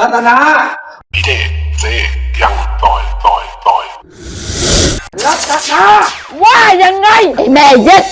รัตนาพี่เจเจยังต่อยต่อยต่อยรัตนาว่ายังไงไอแม่เย็ด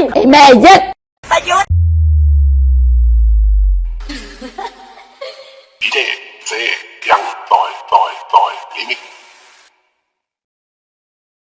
รัตน